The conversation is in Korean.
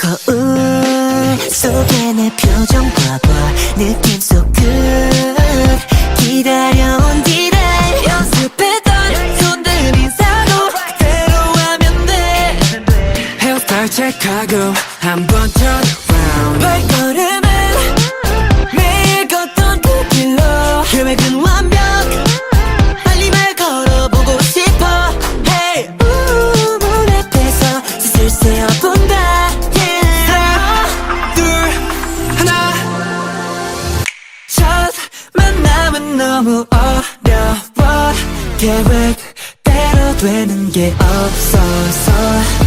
거울 속에 내 표정과 봐. 느낌 so 기다려온 디날 연습했던 손들 인사도 그대로 하면 돼. 헤어스타일 체크하고 한번 turn around. 너무 어려워. 계획대로 되는 게 없어서